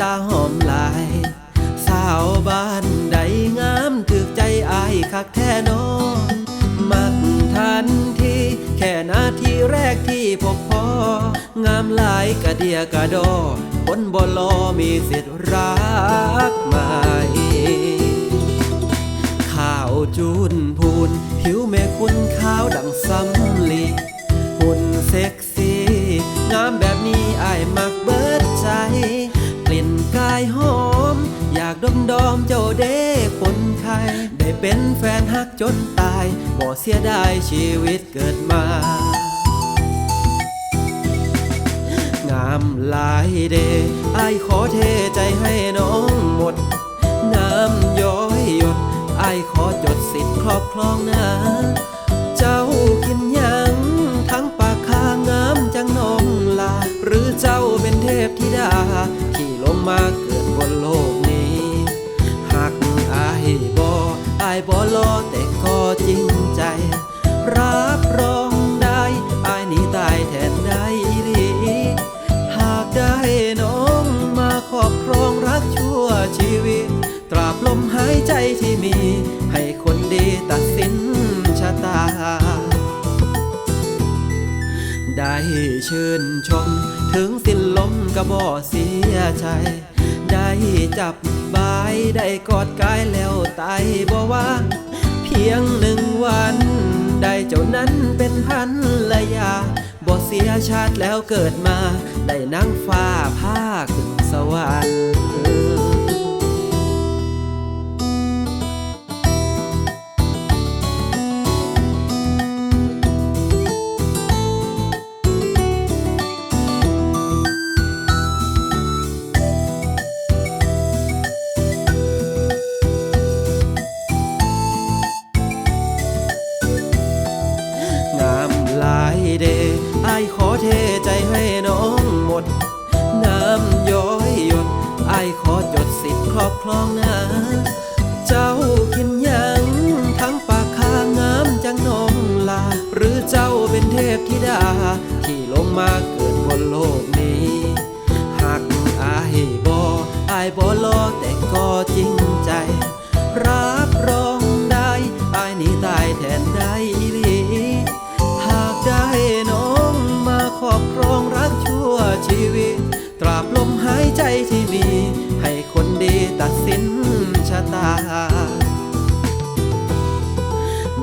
ตาหอมหลาย สาวบ้านใดงามถึกใจอายคักแท้นอนมักทันทีแค่นาทีแรกที่พบพองามหลายกะเดียกะดอคนบ่รอมีสิทธิ์รักใหม่ข้าวจูนพูน ผิวแม่คุณขาวดังสำลีหุ่นเซ็กซี่ งามแบบนี้อายมักเบิดใจายหอม อยากดมดอมเจ้าเด้คนไข้ได้เป็นแฟนฮักจนตายบ่เสียดายชีวิตเกิดมา งามหลายเดไอขอเทใจให้น้องหมด น้ำย้อยหยดไอขอจดสิทธิ์ครอบครองนะ บนโลกนี้ หากอายบออายบอรอแต่ก็จริงใจ รับรองได้อายหนี้ตายแทนได้อีหลีหากได้น้องมาครอบครองรักชั่วชีวิต ตราบลมหายใจที่มี ให้คนดีตัดสินชะตาได้ชื่นชม ถึงสิ้นลมก็บ่เสียใจ จับบายได้กอดกายแล้วตายบ่ว่า เพียงหนึ่งวัน ได้เจ้านั้นเป็นพันละยาบ่เสียชาติแล้วเกิดมา ได้นั่งฟ้าผ้าขึ้นสวรรค์ พธิดา ที่ลงมาเกิดบนโลกนี้ หากอายบออายบอรอแต่ก็จริงใจ รับรองได้อายหนี้ตายแทนได้อีหลีหากได้น้องมาครอบครองรักชั่วชีวิต ตราบลมหายใจที่มี ให้คนดีตัดสินชะตา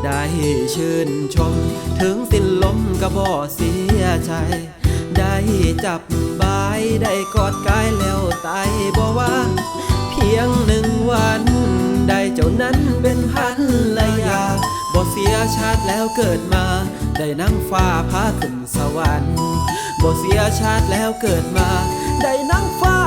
ได้ชื่นชม ถึงสิ้นลมก็บ่เสียใจ ได้จับบายได้กอดกายแล้วตายบ่ว่า เพียงหนึ่งวัน ได้เจ้านั้นเป็นพันละยาบ่เสียชาติแล้วเกิดมา ได้นั่งฟ้าพาขึ้นสวรรค์บ่เสียชาติแล้วเกิดมา ได้นั่งฟ้า